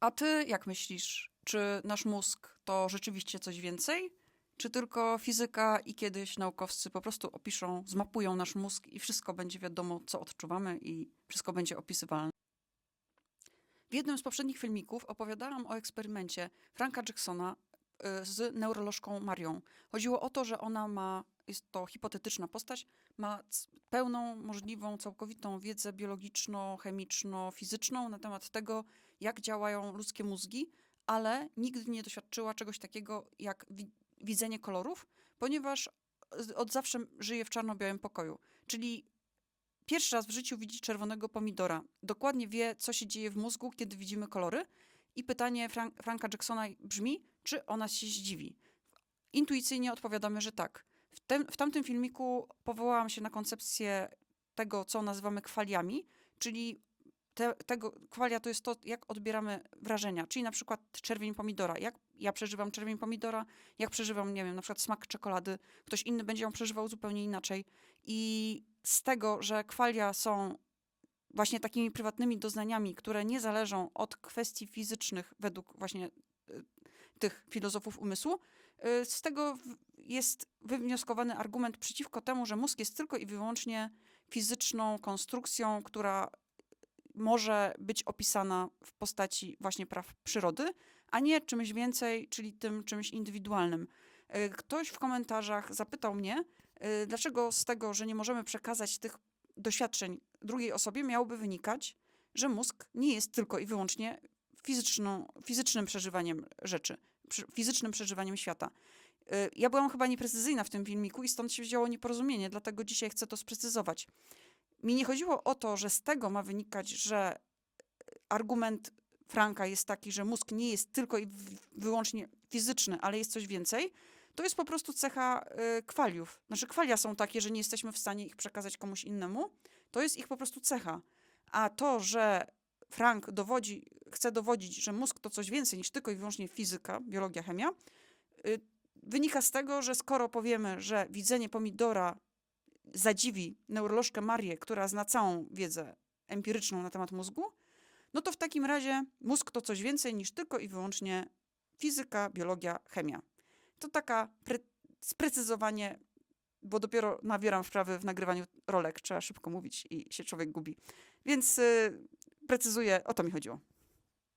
A ty jak myślisz, czy nasz mózg to rzeczywiście coś więcej? Czy tylko fizyka i kiedyś naukowcy po prostu opiszą, zmapują nasz mózg i wszystko będzie wiadomo, co odczuwamy i wszystko będzie opisywalne? W jednym z poprzednich filmików opowiadałam o eksperymencie Franka Jacksona y, z neurolożką Marią. Chodziło o to, że ona ma, jest to hipotetyczna postać, ma pełną, możliwą, całkowitą wiedzę biologiczno-chemiczno-fizyczną na temat tego, jak działają ludzkie mózgi, ale nigdy nie doświadczyła czegoś takiego jak wi- widzenie kolorów, ponieważ od zawsze żyje w czarno-białym pokoju. Czyli pierwszy raz w życiu widzi czerwonego pomidora. Dokładnie wie, co się dzieje w mózgu, kiedy widzimy kolory. I pytanie Frank, Franka Jacksona brzmi, czy ona się zdziwi. Intuicyjnie odpowiadamy, że tak. W, w tamtym filmiku powołałam się na koncepcję tego, co nazywamy kwaliami, czyli te, tego, kwalia to jest to, jak odbieramy wrażenia, czyli na przykład czerwień pomidora. Jak ja przeżywam czerwień pomidora, jak przeżywam, nie wiem, na przykład smak czekolady, ktoś inny będzie ją przeżywał zupełnie inaczej. I z tego, że kwalia są właśnie takimi prywatnymi doznaniami, które nie zależą od kwestii fizycznych według właśnie y, tych filozofów umysłu, y, z tego jest wywnioskowany argument przeciwko temu, że mózg jest tylko i wyłącznie fizyczną konstrukcją, która może być opisana w postaci właśnie praw przyrody, a nie czymś więcej, czyli tym czymś indywidualnym. Y, Ktoś w komentarzach zapytał mnie, y, dlaczego z tego, że nie możemy przekazać tych doświadczeń drugiej osobie, miałoby wynikać, że mózg nie jest tylko i wyłącznie fizyczną, fizycznym przeżywaniem rzeczy, fizycznym przeżywaniem świata. Y, Ja byłam chyba nieprecyzyjna w tym filmiku i stąd się wzięło nieporozumienie, dlatego dzisiaj chcę to sprecyzować. Mi nie chodziło o to, że z tego ma wynikać, że argument Franka jest taki, że mózg nie jest tylko i wyłącznie fizyczny, ale jest coś więcej. To jest po prostu cecha y, kwaliów. Znaczy, kwalia są takie, że nie jesteśmy w stanie ich przekazać komuś innemu. To jest ich po prostu cecha. A to, że Frank dowodzi, chce dowodzić, że mózg to coś więcej niż tylko i wyłącznie fizyka, biologia, chemia, y, wynika z tego, że skoro powiemy, że widzenie pomidora zadziwi neurolożkę Marię, która zna całą wiedzę empiryczną na temat mózgu, no to w takim razie mózg to coś więcej niż tylko i wyłącznie fizyka, biologia, chemia. To taka pre- sprecyzowanie, bo dopiero nabieram wprawy w nagrywaniu rolek, trzeba szybko mówić i się człowiek gubi. Więc y, precyzuję, o to mi chodziło.